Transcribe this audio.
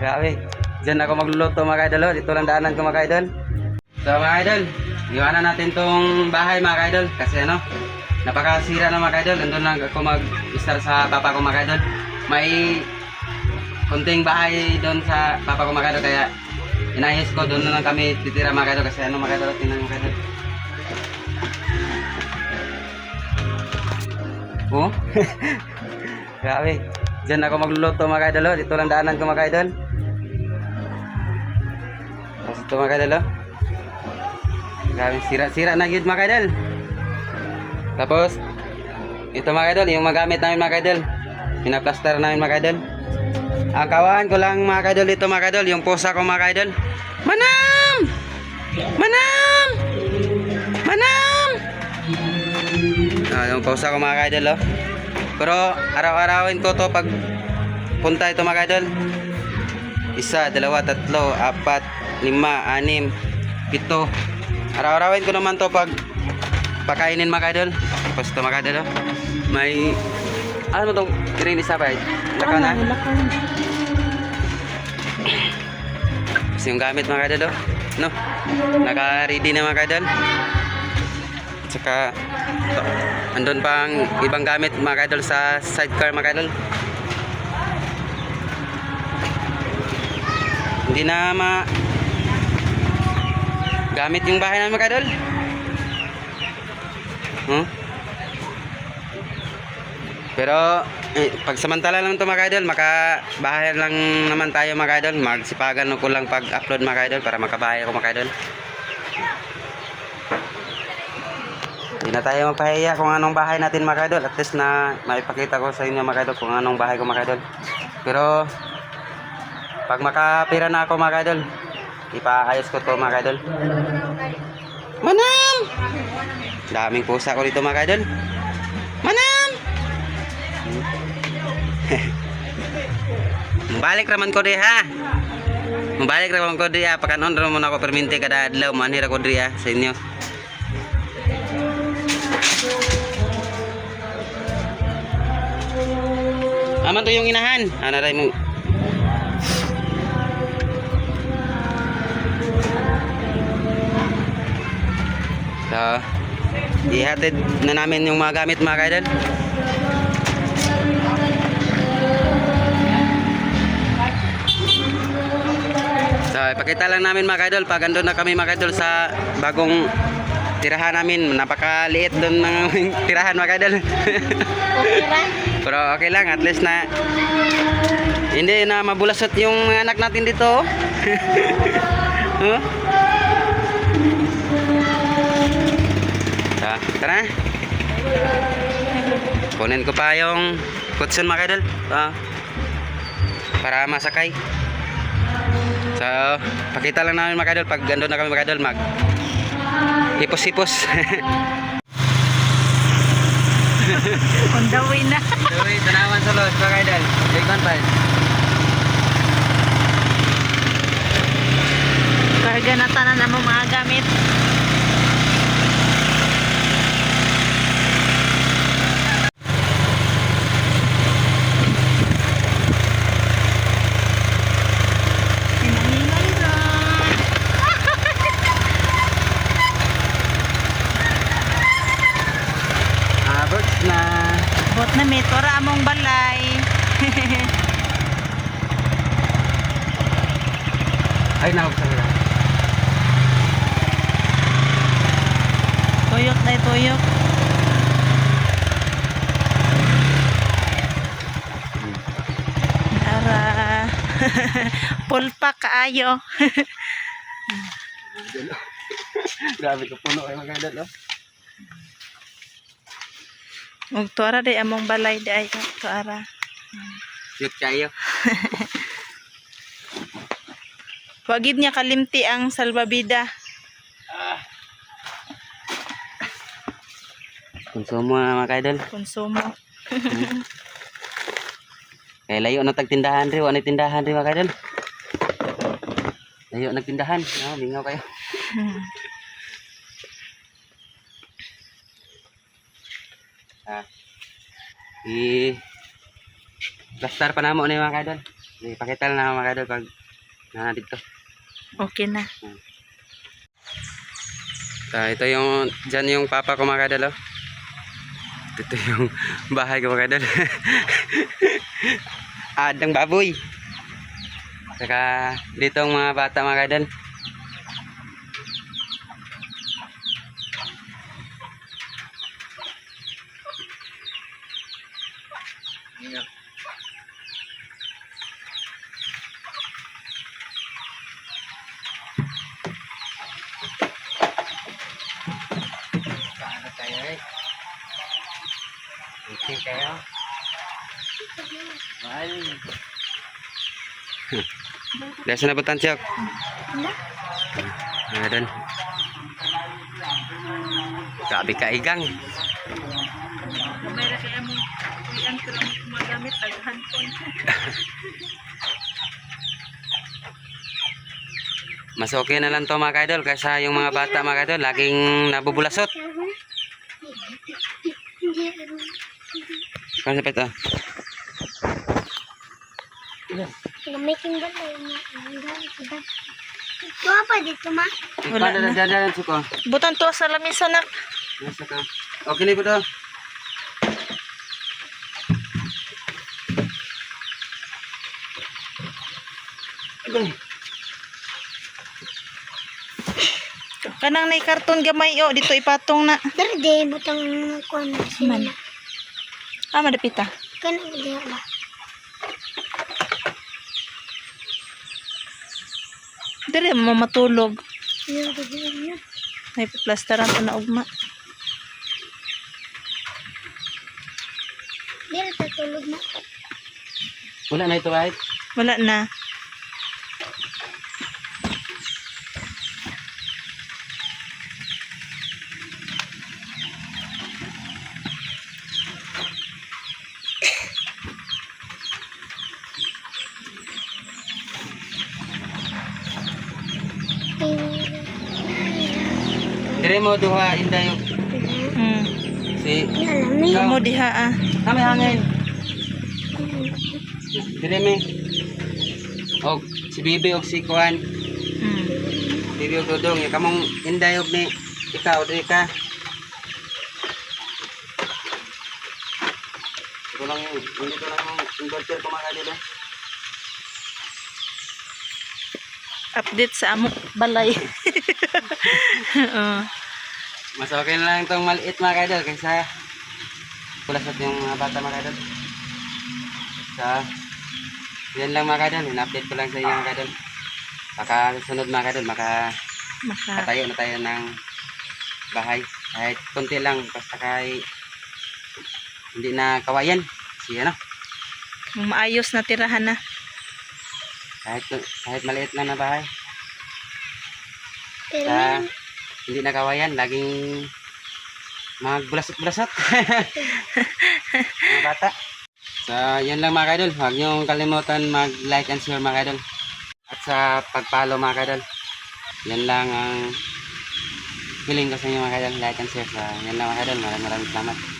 Grabe. Diyan ako magluluto mga idol. oh. Dito lang daanan ko mga idol. So mga idol, iwanan natin tong bahay mga idol. Kasi ano, napakasira na mga idol. Nandun lang ako mag-start sa papa ko mga idol. May kunting bahay doon sa papa ko mga idol. Kaya inayos ko doon lang kami titira mga idol. Kasi ano mga idol, tingnan mga idol. Oh? Grabe. Diyan ako magluluto mga idol. oh. Dito lang daanan ko mga idol. Tapos ito mga idol. oh. Sira-sira na yun mga idol. Tapos, ito mga idol, yung magamit namin mga idol. Pinaplaster namin mga idol. Ang kawahan ko lang mga idol dito mga idol, yung pusa ko mga idol. Manam! Manam! Manam! Ah, yung pusa ko mga idol oh. Pero araw-arawin ko to pag punta ito mga idol. Isa, dalawa, tatlo, apat, lima, anim, pito. Araw-arawin ko naman to pag pakainin mga idol. Ito mga idol. oh. May ano tong rinis sa bay? Laka na. Tapos yung gamit mga idol. oh. No. Naka-ready na mga idol. Tsaka ito, andun pang ibang gamit mga idol sa sidecar mga idol. Hindi na ma gamit yung bahay namin mga idol. Hmm? Pero eh, pagsamantala lang to mga makabahay lang naman tayo mga idol. Magsipagan ko lang pag-upload mga para makabahay ako mga idol. Hindi na tayo magpahiya kung anong bahay natin mga. At least na maipakita ko sa inyo mga kung anong bahay ko mga. Pero pag makapira na ako mga ipaayos ko to mga idol. Manam! Daming pusa ko dito mga idol. Manam! Mabalik raman ko di ha. Mabalik raman ko di ha. Pakanon raman ako perminti kada adlaw manira ko di ha sa inyo. Aman to yung inahan. Ano rin mo? So, ihatid na namin yung mga gamit mga kaidol. So, ipakita lang namin mga kaidol pag andun na kami mga kaidol sa bagong tirahan namin. Napakaliit doon ng tirahan mga kaidol. Pero okay lang, at least na hindi na mabulasot yung anak natin dito. oh. tara. Kunin ko pa yung kutsun mga kaidol. Ah. para masakay. So, pakita lang namin mga kaidol pag gando na kami mga kaidol mag hipos-hipos. On the way na. Uy, tanawan sa los mga kaidol. Bacon pa. Karga na tanan na mo mga gamit. Hinahingal na. Abot na. Bot na may tora among balay. Ay, nakap sa wala. Tuyok na tuyok. Ara. Pulpa kaayo. Grabe ko puno ay mga kaidol. Oh. Ug tuara day among balay day tuara. Cute kayo. Wagid niya kalimti ang salbabida. Konsumo na mga kaidol. Konsumo. Kaya layo na tagtindahan rin. Ano tindahan rin mga kaidol? Layo nagtindahan. No, bingaw kayo. ah. I plaster pa namo ni mga kaidol. Ipakita na mga idol pag nanatid ko. Okay na. Ah, ito yung, dyan yung papa ko mga kadal, oh. Ito yung bahay ko mga kadal. Adang baboy. Saka dito ang mga bata mga kadal. Paano tayo eh? Okay kayo? Mahal. Dasa na butan siyok. Ano doon? Sabi ka igang. Mayroon kaya mo iyan ko lang magamit aghan ko. Mas okay na lang to mga idol kaysa yung mga bata mga idol laging nabubulasot. Kung sa pito. Making ba tayo na diba? Tuwa pa dito ma. Wala Wala na. na. Dadalan suko. Butan to sa lamisa na. Nasa ka. Okay na po to. Kanang nay karton gamay o dito ipatong na. Dari butang kuan na Man. Ah, madapita. Kana di ba? Dili mo matulog. Gagawin niya. May plastaran to na ugma. Dili tatulog na. Wala na ito kahit. Wala na. Dire mo duha inday Hmm. si Nalamig. Ikaw. Mo diha ah. kami hangin. Dire mi. Og si Bibi og si Kuan. Hmm. Bibi og Dudong. Yung kamong inday og ni ikaw dire ka. Ito lang yung, hindi ko lang yung inverter ko mga dito. Update sa amo balay. Oo. Mas okay na lang itong maliit mga kaidol kaysa kulasot yung mga bata mga kaidol. Sa yan lang mga kaidol, in-update ko lang sa inyo mga kaidol. Baka sunod mga kaidol, maka Maka Katayo na tayo ng bahay. Kahit konti lang, basta kay hindi na kawayan. Si ano, maayos na tirahan na. kahit, kahit maliit lang na bahay. Sa, meron. hindi na kawayan, laging magbulasot-bulasot. mga bata. So, yun lang mga kaidol. Huwag niyong kalimutan mag-like and share mga kaidol. At sa pag-follow mga kaidol. Yan lang ang feeling ko sa inyo mga kaidol. Like and share. So, yan lang mga kaidol. Maraming maraming salamat.